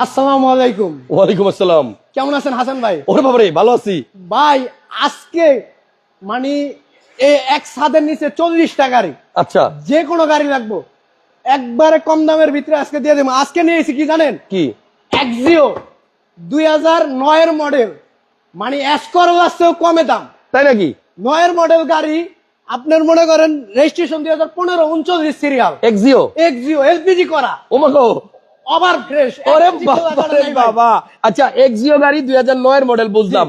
আসসালামু আলাইকুম। ওয়ালাইকুম আসসালাম। কেমন আছেন হাসান ভাই? ওরে বাবারে ভালো আছি। ভাই আজকে মানে এই এক ছাদের নিচে চল্লিশটা গাড়ি। আচ্ছা। যে কোনো গাড়ি লাগবো। একবারে কম দামের ভিতরে আজকে দিয়ে দেবো। আজকে নিয়েছি কি জানেন? কি? এক্সিও দুই হাজার নয়ের মডেল। মানে এসকরল আসছেও কমে দাম। তাই নাকি? নয়ের মডেল গাড়ি আপনার মনে করেন রেজিস্ট্রেশন দুই হাজার পনেরো উনচল্লিশ সিরিয়াল এক্সিও এক্সিও এলপিজি করা। ও মা গো। ওভার ফ্রেশ ওরে বাবা রে বাবা। আচ্ছা এক্সিও গাড়ি দুই হাজার নয়ের মডেল বুঝলাম।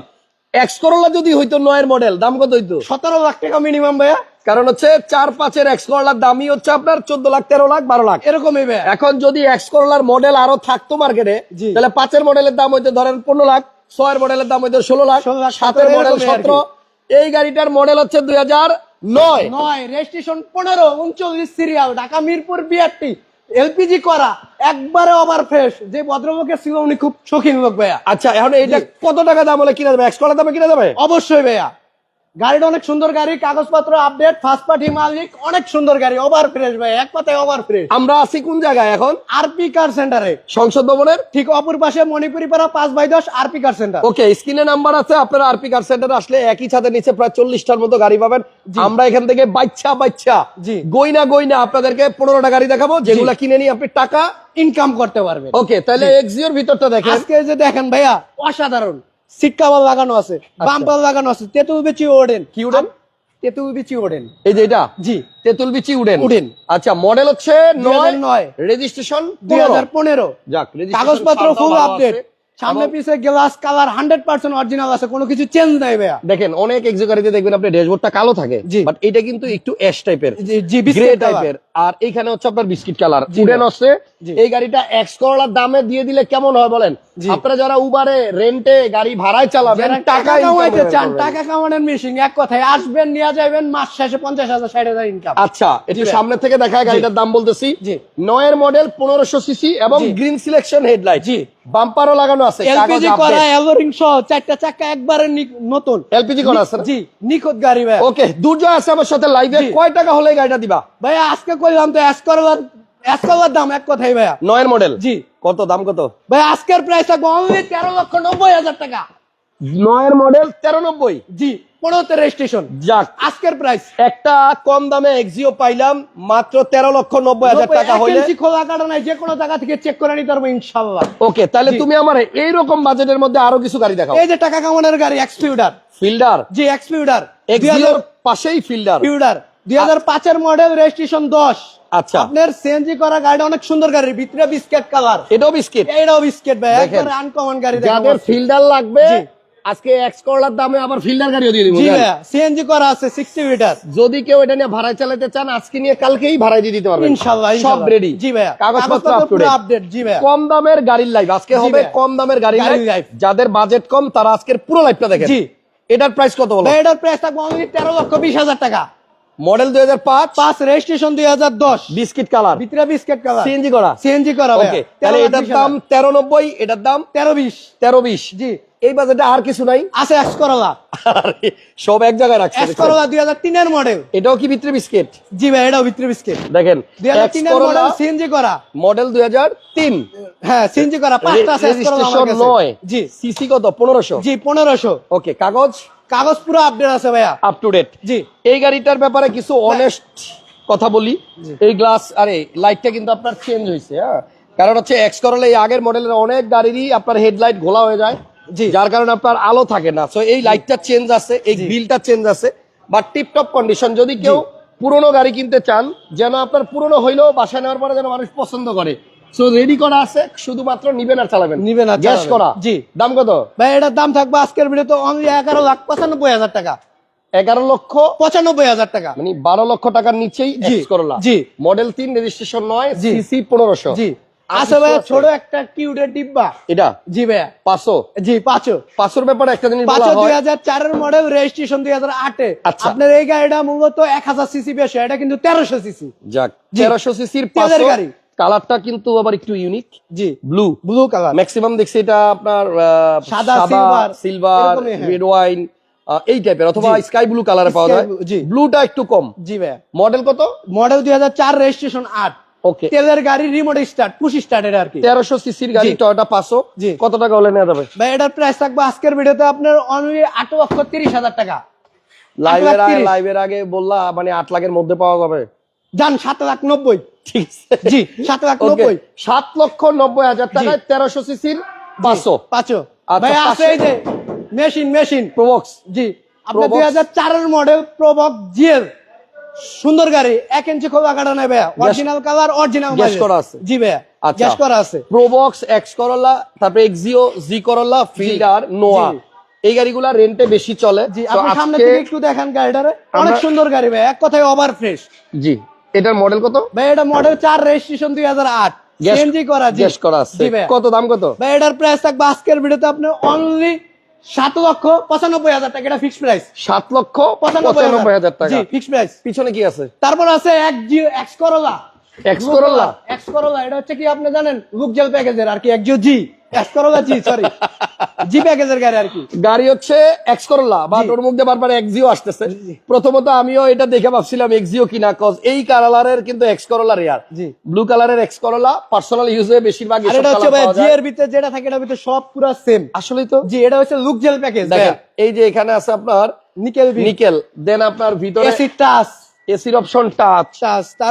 এক্স করোলা যদি হইতো নয়ের মডেল দাম কত হইতো? সতেরো লাখ টাকা মিনিমাম ভাইয়া। কারণ হচ্ছে চার পাঁচের এক্স করোলার দামই হচ্ছে আপনার চোদ্দ লাখ তেরো লাখ বারো লাখ। এরকমই এখন যদি এক্স করোলার মডেল আরও থাকতো মার্কেটে। তাহলে পাঁচের মডেলের দাম হইতো ধরেন পনেরো লাখ ছয়ের মডেলের দাম হইতো ষোলো লাখ 16 লাখ, সাতের মডেল। সতেরো। এই গাড়িটার মডেল হচ্ছে দুই হাজার নয়। নয় রেজিস্ট্রেশন পনেরো উনচল্লিশ serial Dhaka Mirpur BRT LPG করা একবারে ওভার ফ্রেশ যে ভদ্রলোকের ছিল উনি খুব শৌখিন লোক ভাইয়া। আচ্ছা এখন এটা। কত টাকা দাম হলে কিনা যাবে একশো টাকা দামে কিনা যাবে অবশ্যই ভাইয়া। গাড়িটা অনেক সুন্দর গাড়ি কাগজপত্র আপডেট ফার্স্ট পার্টি মালিক অনেক সুন্দর গাড়ি ওভার ফ্রেশ ভাই এক কথায় ওভার ফ্রেশ আমরা আছি কোন জায়গায় এখন? আরপি কার সেন্টারে সংসদ ভবনের? ঠিক অপর পাশে মণিপুরি পাড়া পাঁচ বাই দশ আরপি কার সেন্টার ওকে স্ক্রিনে নাম্বার আছে আপনারা আরপি কার সেন্টারে আসলে একই ছাদের নিচে প্রায় চল্লিশটার মতো গাড়ি পাবেন। আমরা এখান থেকে বাচ্চা বাচ্চা জি। গইনা গইনা আপনাদেরকে পনেরোটা গাড়ি দেখাবো যেগুলা কিনে নিয়ে আপনি টাকা ইনকাম করতে পারবে ওকে তাহলে এক্সিওর ভিতরটা দেখেন। আজকে যে দেখেন ভাইয়া অসাধারণ। সিট কাভার লাগানো আছে বাম্পার লাগানো আছে তেঁতুল বিচি ওডেন। কি উডেন? তেঁতুল বিচি ওডেন। এই যে এটা? জি। তেতুল বিচি উডেন। উডেন। আচ্ছা মডেল হচ্ছে নয় নয়। রেজিস্ট্রেশন দুই হাজার পনেরো। যাক কাগজপত্র ফুল আপডেট। সামনে পিছে glass colour hundred percent original আছে কোনো কিছু চেঞ্জ নাই ভাইয়া। দেখেন অনেক এক্সিও গাড়িতে দেখবেন আপনি ড্যাশবোর্ডটা কালো থাকে বাট এটা কিন্তু একটু অ্যাশ টাইপের গ্রে টাইপের আর এইখানে হচ্ছে আপনার বিস্কিট কালার উডেন জি। এই গাড়িটা এক্স করলার দামে দিয়ে দিলে কেমন হয় বলেন? আপনারা যারা উবারে রেন্টে গাড়ি ভাড়ায় চালাবেন টাকা কামাইতে চান টাকা কামানোর মেশিন এক কথায় আসবেন নিয়ে যাবেন মাস শেষে পঞ্চাশ হাজার ষাট হাজার ইনকাম আচ্ছা একটু। সামনে থেকে দেখায় গাড়িটার দাম বলতেছি। নয়ের মডেল পনেরোশো সিসি এবং। গ্রিন সিলেকশন হেডলাইট জি। বাম্পারও লাগানো আছে এলপিজি করা এলোরিং সহ চারটা চাকা একবারে নতুন। এলপিজি করা আছে জি নিখুঁত গাড়ি ভাই। ওকে দুর্জয় আছে আমার সাথে লাইভে কয় টাকা হলে গাড়িটা দিবা? ভাই আজকে করলাম তো এসকরওয়ার এসকরওয়ার দাম এক কথাই ভাইয়া। নয়ের মডেল জি। কত দাম কত? ভাই আজকের প্রাইস থাকবে অনলি তেরো লক্ষ নব্বই হাজার টাকা। নয়ের মডেল তেরো নব্বই। জি। পনেরোতে রেজিস্ট্রেশন যাক আজকের প্রাইস একটা কম দামে এক্সিও পাইলাম মাত্র তেরো লক্ষ নব্বই হাজার টাকা হইলে। খোলা কাটা নাই যে কোনো জায়গা থেকে চেক করে নিতে পারব ইনশাল্লাহ। ওকে তাহলে তুমি আমার এইরকম বাজেটের মধ্যে আরও কিছু গাড়ি দেখাও। এই যে টাকা কামানোর গাড়ি এক্সপিউডার ফিল্ডার জি এক্সপিউডার এক্সিওর পাশেই ফিল্ডার ফিউডার দুই হাজার পাঁচের মডেল রেজিস্ট্রেশন দশ। আচ্ছা। আপনার সিএনজি করা গাড়িটা অনেক সুন্দর গাড়ি ভিতরে বিস্কেট কালার এটাও বিস্কিট এইটাও বিস্কেট ভাই। একবারে আনকমন গাড়ি যাদের ফিল্ডার লাগবে। আজকে এক্স করলার দামে আবার ফিল্ডার গাড়িও দিয়ে দিব সিএনজি করা আছে সিক্সটি মিটার যদি কেউ এটা নিয়ে ভাড়ায় চালাতে চান আজকে নিয়ে কালকেই ভাড়ায় দিয়ে দিতে পারবেন। ইনশাল্লাহ সব রেডি জি ভাইয়া কাগজপত্র। আপডেট জি ভাইয়া। কম দামের গাড়ির লাইভ আজকে হবে কম দামের গাড়ির লাইভ যাদের বাজেট কম তারা আজকের পুরো লাইভটা দেখেন। জি। এটার প্রাইস কত বলো? এটার প্রাইস থাকবে অনলি তেরো লক্ষ বিশ হাজার টাকা। মডেল দুই হাজার পাঁচ। পাঁচ রেজিস্ট্রেশন দুই হাজার দশ। বিস্কিট কালার ভিতরে বিস্কেট কালার সিএনজি করা। সিএনজি করা ওকে তাহলে এটার দাম তেরো নব্বই এটার দাম তেরো বিশ। তেরো বিশ। জি। এই বাজেটে আর কিছু নাই। আছে করলা সব এক জায়গায় রাখছে এক্স করলা দুই হাজার মডেল। এটাও কি ভিতরে বিস্কিট? জি ভাই এটাও ভিতরে বিস্কেট। দেখেন দুই হাজার তিনের মডেল সিএনজি করা। মডেল দুই হাজার তিন। হ্যাঁ সিএনজি করা পাঁচটা আছে করলা আমার কাছে। জি। সিসি কত? পনেরোশো? জি পনেরোশো। ওকে কাগজ? কাগজ পুরো আপডেট আছে ভাইয়া। আপ টু ডেট জি। এই গাড়িটার ব্যাপারে কিছু অনেস্ট কথা বলি। এই গ্লাস আরে লাইটটা কিন্তু আপনার চেঞ্জ হয়েছে হ্যাঁ? কারণ হচ্ছে এক্স করলে এই আগের মডেলের অনেক গাড়িরই আপনার হেডলাইট ঘোলা হয়ে যায়। যার কারণে আপনার আলো থাকে না। সো এই লাইটটা চেঞ্জ আছে এই বিলটা চেঞ্জ আছে। বাট টিপটপ কন্ডিশন যদি কেউ পুরনো গাড়ি কিনতে চান যেন আপনার পুরনো হইলেও বাসায় নেওয়ার পরে যেন মানুষ পছন্দ করে। সো রেডি করা আছে শুধুমাত্র নিবেন আর চালাবেন। নিবেন আর গ্যাস করা। জি। দাম কত? ভাই এটার দাম থাকবে আজকের তো অনলি এগারো লাখ পঁচানব্বই হাজার টাকা। এগারো লক্ষ পঁচানব্বই হাজার টাকা। মানে বারো লক্ষ টাকার নিচেই জি, করলা জি। মডেল তিন রেজিস্ট্রেশন নয়। সিসি পনেরোশো। জি। কিছু ভাইয়া ছোট একটা কিউটের ডিব্বা। এটা? জি ভাইয়া। পাঁচশো? জি পাঁচও পাঁচশোর ব্যাপারে একটা জিনিস পাঁচও দুই হাজার চারের মডেল রেজিস্ট্রেশন দুই হাজার আটে। আচ্ছা। আপনার এই গাড়িটা মূলত এক হাজার সিসি বেশি এটা কিন্তু তেরোশো সিসি যাক তেরোশো সিসির পাঁচশো। গাড়ি। কালারটা কিন্তু আবার একটু ইউনিক জি। ব্লু ব্লু কালার ম্যাক্সিমাম দেখছি এটা আপনার সাদা, সিলভার হ্যাঁ। রেড ওয়াইন এই টাইপের অথবা স্কাই ব্লু কালারে পাওয়া যায়। জি। ব্লুটা একটু কম। জি ভাইয়া। মডেল কত? মডেল দুই হাজার চার রেজিস্ট্রেশন আট। ওকে তেলের গাড়ি রিমোট স্টার্ট পুশ স্টার্ট এটা আর কি। তেরোশো সিসির গাড়ি। টয়োটা পাঁচশো। জি। কত টাকা হলে নেওয়া যাবে? ভাই এটার প্রাইস থাকবে আজকের ভিডিওতে আপনার অনলি আট লক্ষ তিরিশ হাজার টাকা। লাইভের আগে লাইভের আগে বললা মানে আট লাখের মধ্যে পাওয়া যাবে। যান সাত লাখ নব্বই। ঠিক আছে। জি সাত লাখ নব্বই। সাত লক্ষ নব্বই হাজার টাকায় তেরোশো সিসির পাঁচশো। পাঁচশো। আচ্ছা, ভাই আছে এই যে মেশিন মেশিন প্রবক্স জি আপনার। দুই হাজার চারের মডেল প্রবক জিএল সুন্দর গাড়ি এক ইঞ্চি খোলা কাটা নেই ভাইয়া। অরিজিনাল কালার অরিজিনাল Gas করা আছে। জি ভাইয়া আচ্ছা। গ্যাস করা আছে। প্রোবক্স এক্স করোলা তারপরে এক্সিও জি। করোলা ফিল্ডার নোয়া এই গাড়িগুলা রেন্টে বেশি চলে। জি আপনি সামনে থেকে একটু দেখেন গাড়িটারে। অনেক সুন্দর গাড়ি ভাই এক কথায় ওভার ফ্রেশ জি। এটার মডেল কত? ভাই এটা মডেল চার রেজিস্ট্রেশন দুই হাজার আট। করা জি। গ্যাস করা আছে। কত দাম কত? ভাই এটার প্রাইস থাকবে আজকের ভিডিওতে আপনার অনলি সাত লক্ষ পঁচানব্বই হাজার টাকা এটা ফিক্সড প্রাইস সাত লক্ষ পঁচানব্বই হাজার। টাকা। ফিক্স ফিক্সড প্রাইস পিছনে কি আছে? তারপর আছে এক Jio X Corolla X Corolla X Corolla এটা হচ্ছে কি আপনি জানেন লুক জেল প্যাকেজের আর কি এক জি। এক্স করোলা জি সরি জি প্যাকেজের গাড়ি আর কি। গাড়ি হচ্ছে এক্স করোলা বা বারবার এক্সিও আসতেছে। প্রথমত আমিও এটা দেখে ভাবছিলাম এক্সিও কিনা কজ এই কালারের কিন্তু এক্স করোলা রেয়ার ব্লু কালারের এক্স করোলা পার্সোনাল ইউজে বেশিরভাগ এটা হচ্ছে ভাই জি এর ভিতরে যেটা থাকে ভিতরে সব পুরো সেম আসলেই তো। জি এটা হচ্ছে লুক জেল প্যাকেজ দেখেন এই যে এখানে আছে আপনার নিকেল নিকেল দেন আপনার ভিতরে এসি টাচ এসির অপশন টাচ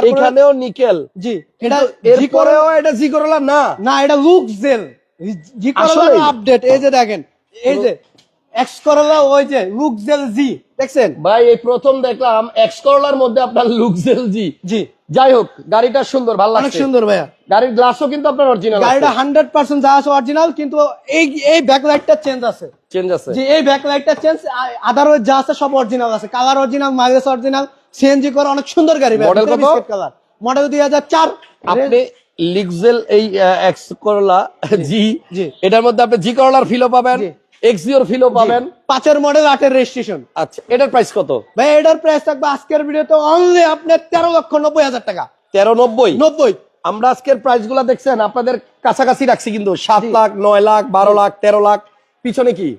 এখানেও নিকেল জি এটা এটা জি করোলা এরপরেও এটা জি করোলা না। না এটা লুক জেল জি করোলা? আপডেট এই যে দেখেন এই যে এক্স করোলা ওই যে লুক জেল জি দেখছেন? ভাই এই প্রথম দেখলাম এক্স করোলার মধ্যে আপনার লুকজেল জি জি। যাই হোক গাড়িটা সুন্দর ভালো অনেক লাগছে। সুন্দর ভাইয়া। গাড়ির গ্লাসও কিন্তু আপনার অরিজিনাল গাড়িটা হান্ড্রেড পার্সেন্ট যা আছে অরিজিনাল কিন্তু এই এই ব্যাক লাইটটা চেঞ্জ আছে। চেঞ্জ আছে। যে এই ব্যাক লাইটটা চেঞ্জ আদারওয়াইজ যা আছে সব অরিজিনাল আছে। Colour original mileage original CNG করা অনেক সুন্দর গাড়ি Model কত? কালার মডেল দুই হাজার চার। আপনি লিক্সেল এই এক্স করলা জি। এটার মধ্যে আপনি জি। করলার ফিলও পাবেন এক্সিওর ফিলও পাবেন। পাঁচের মডেল আটের রেজিস্ট্রেশন আচ্ছা এটার প্রাইস কত? ভাই এটার প্রাইস থাকবে আজকের ভিডিওতে অনলি আপনার তেরো লক্ষ নব্বই হাজার টাকা। তেরো নব্বই? নব্বই। আমরা আজকের প্রাইসগুলা দেখছেন আপনাদের কাছাকাছি রাখছি কিন্তু সাত লাখ নয় লাখ বারো লাখ তেরো লাখ পিছনে কি?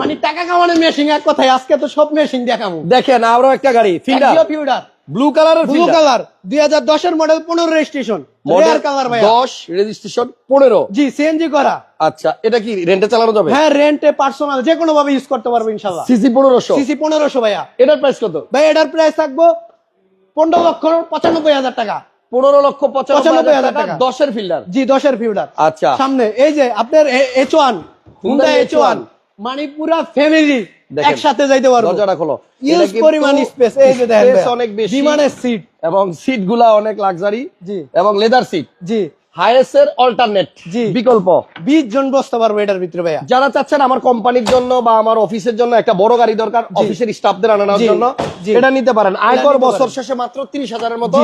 মানে টাকা কামানোর মেশিন এক কথায় আজকে তো সব মেশিন দেখাবো। দেখেন আরও একটা গাড়ি ফিল্ডার ফিউডার। ব্লু কালারের ব্লু কালার দুই হাজার দশের মডেল পনেরো রেজিস্ট্রেশন মডেল কালার ভাই দশ রেজিস্ট্রেশন পনেরো। জি সিএনজি করা। আচ্ছা এটা কি রেন্টে চালানো যাবে? হ্যাঁ রেন্টে পার্সোনাল যে কোনো ভাবে ইউজ করতে পারব ইনশাল্লাহ সিসি পনেরোশো। সিসি পনেরোশো ভাইয়া। এটার প্রাইস কত? ভাই এটার প্রাইস থাকব পনেরো লক্ষ পঁচানব্বই হাজার টাকা। পনেরো লক্ষ পঁচানব্বই হাজার টাকা। দশের ফিল্ডার জি দশের ফিউডার আচ্ছা। সামনে এই যে আপনার H one Honda H one মানিপুরা family একসাথে যাইতে পারব। দরজাটা খোলো। ইউজ পরিমাণ স্পেস এই যে দেখেন অনেক বেশি। বিমানের সিট এবং সিটগুলা অনেক লাক্সারি জি। এবং লেদার সিট জি। হাইয়েস্ট অল্টারনেট জি। বিকল্প। বিশ জন বসতে পারব এটার ভিতরে ভাইয়া। যারা চাচ্ছেন আমার কোম্পানির জন্য বা আমার অফিসের জন্য একটা বড় গাড়ি দরকার অফিসের স্টাফদের আনানোর জন্য। এটা নিতে পারেন। আয়কর বছর শেষে মাত্র তিরিশ হাজারের মতো।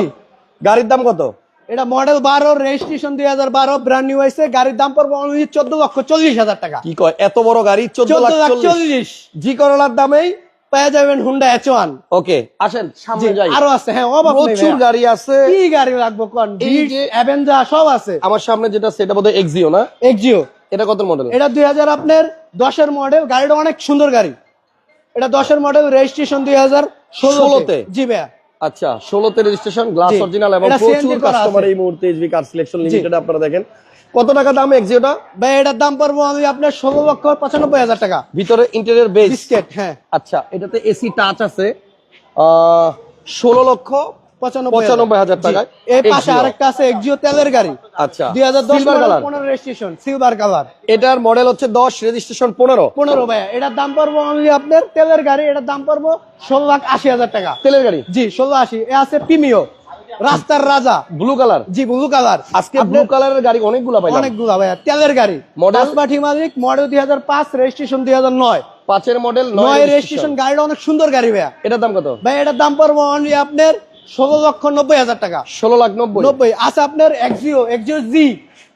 গাড়ির দাম কত? এটা মডেল বারো রেজিস্ট্রেশন দুই হাজার বারো ব্র্যান্ড নিউ হয়েছে গাড়ির দাম পড়বে অনলি চোদ্দ লক্ষ চল্লিশ হাজার টাকা। কি কয়? এত বড় গাড়ি চোদ্দ লাখ চল্লিশ। জি করলার দামেই পেয়ে যাবেন হুন্ডা এইচ ওয়ান ওকে আসেন সামনে যাই। আরও আছে হ্যাঁ নেই প্রচুর গাড়ি আছে। কি গাড়ি লাগবে কোন? এই যে- অ্যাভেঞ্জা সব আছে। আমার সামনে যেটা সেটা বোধহয় এক্সিও না? এক্সিও এটা কত মডেল এটা দুই হাজার আপনার দশের মডেল গাড়িটা অনেক সুন্দর গাড়ি। এটা দশের মডেল রেজিস্ট্রেশন দুই হাজার? ষোলোতে? জি ভাইয়া। আচ্ছা ষোলোতে রেজিস্ট্রেশন গ্লাস অরিজিনাল এবং প্রচুর কাস্টমার এই মুহূর্তে এইচবি কার সিলেকশন লিমিটেড আপনারা দেখেন। কত টাকা দাম এক্সিওটা ভাই এটার দাম পড়ব আমি আপনার ষোলো লক্ষ পঁচানব্বই হাজার টাকা। ভিতরে ইন্টেরিয়র বেস বিস্কেট হ্যাঁ। আচ্ছা এটাতে এসি টাচ আছে। ষোলো লক্ষ পঁচানব্বই পঁচানব্বই হাজার টাকায়? এই পাশে আরেকটা আছে এক্সিও তেলের গাড়ি। আচ্ছা। দুই হাজার দশ পনেরো রেজিস্ট্রেশন সিলভার কালার এটার মডেল হচ্ছে দশ রেজিস্ট্রেশন পনেরো। পনেরো ভাইয়া। এটার দাম পড়ব অনলি আপনার তেলের গাড়ি এটার দাম পড়ব ষোলো লাখ আশি হাজার টাকা। তেলের গাড়ি? জি ষোলো আশি। এ আছে প্রিমিও রাস্তার রাজা। ব্লু কালার জি ব্লু কালার আজকে ব্লু কালারের গাড়ি অনেকগুলো পাইলাম। অনেকগুলা ভাইয়া। তেলের গাড়ি। মডেল পাঁচপাঠি মালিক মডেল দুই হাজার পাঁচ রেজিস্ট্রেশন দুই হাজার নয়। পাঁচের মডেল নয় রেজিস্ট্রেশন রেজিস্ট্রেশন গাড়িটা অনেক সুন্দর গাড়ি ভাইয়া। এটার দাম কত? ভাই এটার দাম পড়ব অনলি আপনার ষোলো লক্ষ নব্বই হাজার টাকা। ষোলো লাখ নব্বই। নব্বই। আছে আপনার এক্সিও এক্সিও জি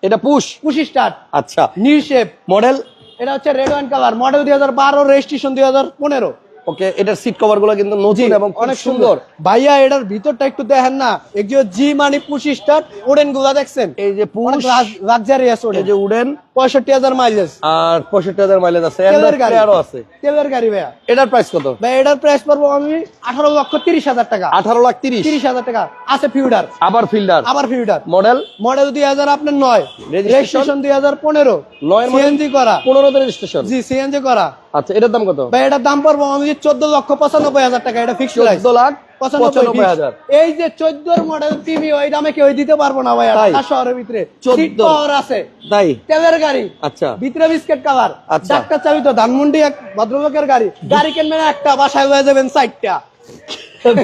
এটা পুশ পুশি স্টার আচ্ছা। নিউ শেপ মডেল এটা হচ্ছে রেড ওয়ান কালার মডেল দুই হাজার বারো রেজিস্ট্রেশন দুই হাজার পনেরো। ওকে এটার সিট কভারগুলো কিন্তু নতুন এবং অনেক সুন্দর। ভাইয়া এটার ভিতরটা একটু দেখেন না। একজন জি মানে পুশি স্টার ওডেনগুলা দেখছেন? এই যে পুশ লাক্সারিয়াস ওডেন যে উডেন পঁয়ষট্টি হাজার মাইলেজ আর পঁয়ষট্টি হাজার মাইলেজ আছে। তেলের গাড়ি। ও আছে। তেলের গাড়ি ভাইয়া। এটার প্রাইস কত? ভাই এটার প্রাইস পড়ব আমি আঠারো লক্ষ তিরিশ হাজার টাকা। আঠারো লাখ তিরিশ। তিরিশ হাজার টাকা। আছে ফিউডার আবার ফিল্ডার আবার ফিউডার মডেল মডেল দুই হাজার আপনার নয়। Registration? রেজিস্ট্রেশন দুই হাজার পনেরো। নয়ের model? সিএনজি করা। পনেরো রেজিস্ট্রেশন জি সিএনজি করা। আচ্ছা এটার দাম কত? ভাই এটার দাম পড়ব আমি চোদ্দ লক্ষ পঁচানব্বই হাজার টাকা এটা প্রাইস চোদ্দ লাখ পঁচানব্বই হাজার। এই যে চোদ্দোর মডেল টিভি ওই দামে কেউ দিতে পারব না ভাই? ঢাকা শহরের ভিতরে। 14 সিট পাওয়ার আছে। তাই? তেলের গাড়ি। আচ্ছা। ভিতরে বিস্কেট কালার আচ্ছা। ডাক্তার চাবি তো ধানমন্ডি এক ভদ্রলোকের গাড়ি। গাড়ি কিনবেন একটা বাসায় হয়ে যাবেন চারটা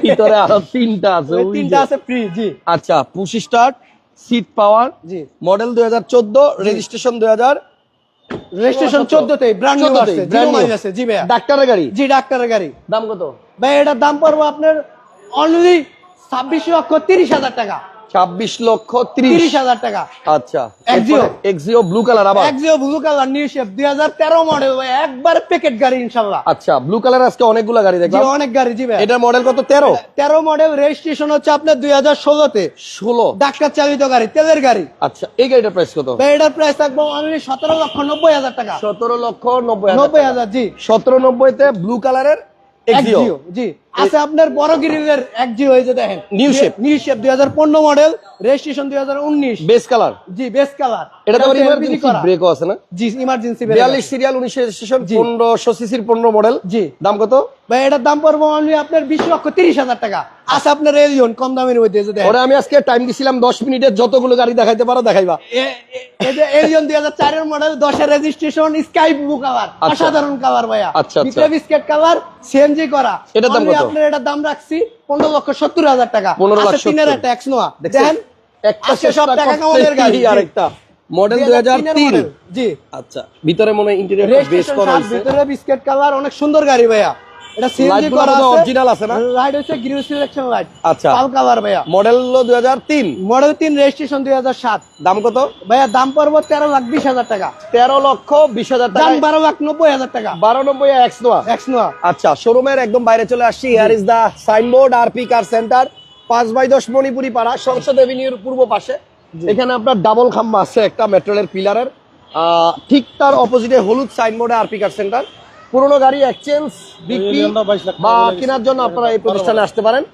ভিতরে আরও তিনটা আছে তিনটা আছে ফ্রি জি। আচ্ছা পুশি স্টার্ট সিট পাওয়ার জি। মডেল দুই হাজার চোদ্দ রেজিস্ট্রেশন দুই হাজার। রেজিস্ট্রেশন চোদ্দতে ব্র্যান্ড নিউ আছে জিরো আছে জি ভাই ডাক্তারের গাড়ি। জি ডাক্তারের গাড়ি। দাম কত? ভাই এটার দাম পড়ব আপনার অনলি ছাব্বিশ লক্ষ তিরিশ হাজার টাকা। ছাব্বিশ লক্ষ ত্রিশ। হাজার টাকা। আচ্ছা Exio। এক্সিও ব্লু কালার আবার? Axio blue colour new shape দুই হাজার তেরো মডেল একবার প্যাকেট গাড়ি ইনশাল্লাহ আচ্ছা ব্লু কালার আজকে অনেকগুলো গাড়ি জি দেখলাম অনেক গাড়ি জি ভাই। এটার মডেল কত? তেরো? তেরো মডেল রেজিস্ট্রেশন হচ্ছে আপনার দুই হাজার ষোলোতে। ষোলো। ডাক্তার চালিত গাড়ি তেলের গাড়ি। আচ্ছা এই গাড়িটার প্রাইস কত? ভাই এটার প্রাইস থাকব অনলি সতেরো লক্ষ নব্বই হাজার টাকা। সতেরো লক্ষ নব্বই নব্বই হাজার জি। সতেরো নব্বইতে ব্লু কালারের এক্সিও জি। আছে আপনার বড় গ্রিলের একজিও এই যে দেখেন। নিউ শেপ হাজার পনেরো মডেল রেজিস্ট্রেশন দুই হাজার উনিশ। বেস কালার জি বেস কালার এটা তো ইমার্জেন্সি ব্রেকও আছে না? জি ইমার্জেন্সি সিরিয়াল উনিশ রেজিস্ট্রেশন জি। পনেরোশো সিসির পনেরো মডেল জি। দাম কত? ভাই এটার দাম পড়ব অনলি আপনার বিশ লক্ষ তিরিশ হাজার টাকা। আছে আপনার এলিয়ন কম দামের মধ্যে এই যে দেখেন। ওরা আমি আজকে টাইম দিছিলাম দশ মিনিটের যতগুলো গাড়ি দেখাইতে পারো দেখাইবা। এই যে এলিয়ন দুই হাজার চারের মডেল দশের রেজিস্ট্রেশন স্কাই ব্লু কালার আচ্ছা। অসাধারণ কালার ভাইয়া। আচ্ছা, আচ্ছা। বিস্কেট কালার সিএনজি করা। এটার দাম কত? আপনার এটা দাম রাখছি পনেরো লক্ষ সত্তর হাজার টাকা। 15 লাখ আছে তিনের একটা এক্স নোয়া? দেখেন? একটা সব টাকা কামানোর গাড়ি। করতেই আরেকটা মডেল 2003 জি। আচ্ছা ভিতরে মনে হয় ইন্টেরিয়র বেশ করা হয়েছে। ভিতরে বিস্কিট কালার অনেক সুন্দর গাড়ি ভাইয়া। এটা সিএনজি করা আছে। original আছে না? লাইট হচ্ছে গ্রিন সিলেকশন লাইট আচ্ছা। পাল কালার ভাইয়া। মডেল হলো মডেল তিন। রেজিস্ট্রেশন দুই হাজার সাত। দাম কত? ভাইয়া দাম পড়ব লাখ বিশ হাজার টাকা। তেরো লক্ষ বিশ হাজার দাম টাকা বারো লাখ নব্বই হাজার টাকা। বারো নব্বই এক্স নোয়া। এক্স নোয়া। আচ্ছা শোরুমের একদম বাইরে চলে আসছি। Here is the signboard RP car centre পাঁচ বাই দশ মণিপুরি পাড়া সংসদ এভিনিউর পূর্ব পাশে। এখানে আপনার ডাবল খাম্বা আছে একটা মেট্রোলের পিলারের ঠিক তার অপোজিটে হলুদ সাইনবোর্ডে আরপি কার সেন্টার পুরোনো গাড়ি এক্সচেঞ্জ বিক্রি বা কেনার জন্য আপনারা এই প্রতিষ্ঠানে আসতে পারেন।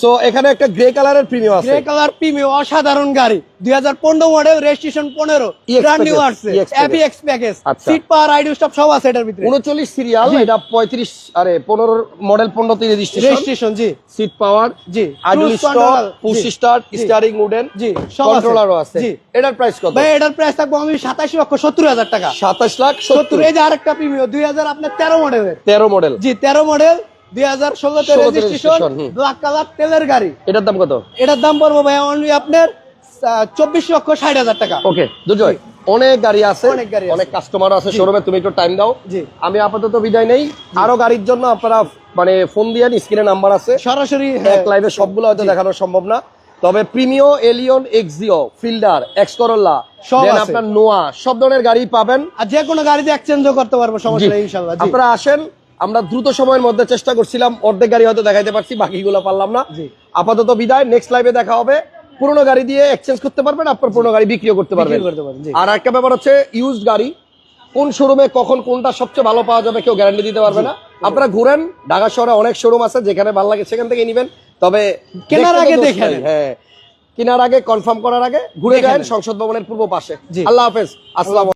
সো এখানে একটা গ্রে কালারের প্রিমিয়াম আছে। গ্রে কালার প্রিমিয়াম অসাধারণ গাড়ি। দুই হাজার পনেরো মডেল রেজিস্ট্রেশন পনেরো। EX ব্র্যান্ড নিউ package, আসছে APX package. Seat power idle stop সব আছে এটার ভিতরে। উনচল্লিশ সিরিয়াল এটা পঁয়ত্রিশ আরে পনেরো মডেল পনেরো তিন রেজিস্ট্রেশন রেজিস্ট্রেশন জি। সিট পাওয়ার জি। Idle stop push start steering wooden জি। কন্ট্রোলারও আছে। জি। এটার প্রাইস কত? ভাই এটার প্রাইস থাকব আমি সাতাশ লক্ষ সত্তর হাজার টাকা। সাতাশ লাখ সত্তর সত্তর। এই যে আরেকটা প্রিমিয়াম দুই হাজার আপনার তেরো মডেলের তেরো মডেল জি তেরো মডেল দুই হাজার ষোলোতে 16 তে রেজিস্ট্রেশন ব্ল্যাক কালার তেলের গাড়ি। এটার দাম কত? এটার দাম পড়ব ভাই অনলি আপনার চব্বিশ লক্ষ ষাট হাজার টাকা। ওকে দুজয় অনেক গাড়ি আছে অনেক গাড়ি আছে। অনেক কাস্টমার আছে শোরুমে তুমি একটু টাইম দাও। আমি আপাতত বিদায় নেই। আরও গাড়ির জন্য আপনারা মানে ফোন দিয়ে স্ক্রিনে নাম্বার আছে। সরাসরি এক হ্যাঁ, লাইভে সবগুলো হয়তো দেখানো সম্ভব না। তবে Premio Allion Axio Fielder X Corolla সব আপনার নোয়া সব ধরনের গাড়ি পাবেন। আর যে কোনো গাড়িতে এক্সচেঞ্জও করতে পারব সমস্যা আপনারা আসেন আমরা দ্রুত সময়ের মধ্যে চেষ্টা করছিলাম অর্ধেক গাড়ি হয়তো দেখাইতে পারছি বাকিগুলো পারলাম না। আপাতত বিদায় নেক্সট লাইভে দেখা হবে। পুরোনো গাড়ি দিয়ে এক্সচেঞ্জ করতে পারবেন আপনার পুরোনো গাড়ি বিক্রিও করতে পারবেন। আর একটা ব্যাপার হচ্ছে ইউজড গাড়ি কোন শোরুমে কখন কোনটা সবচেয়ে ভালো পাওয়া যাবে কেউ গ্যারান্টি দিতে পারবে না। আপনারা ঘুরেন ঢাকা শহরে অনেক শোরুম আছে যেখানে ভালো লাগে সেখান থেকে নিবেন। তবে কেনার আগে দোষ দেখে হ্যাঁ। কেনার আগে কনফার্ম করার আগে ঘুরে যান সংসদ ভবনের পূর্ব পাশে। আল্লাহ হাফেজ আসসালাম